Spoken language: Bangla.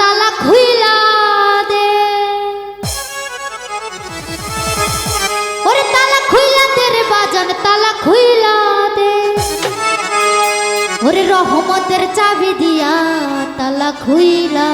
তালা খুইলা দে। ওরে তালা খুইলা দে রে বাজান, তালা খুইলা দে। ওরে রহমতের চাবি দিয়া তালা খুইলা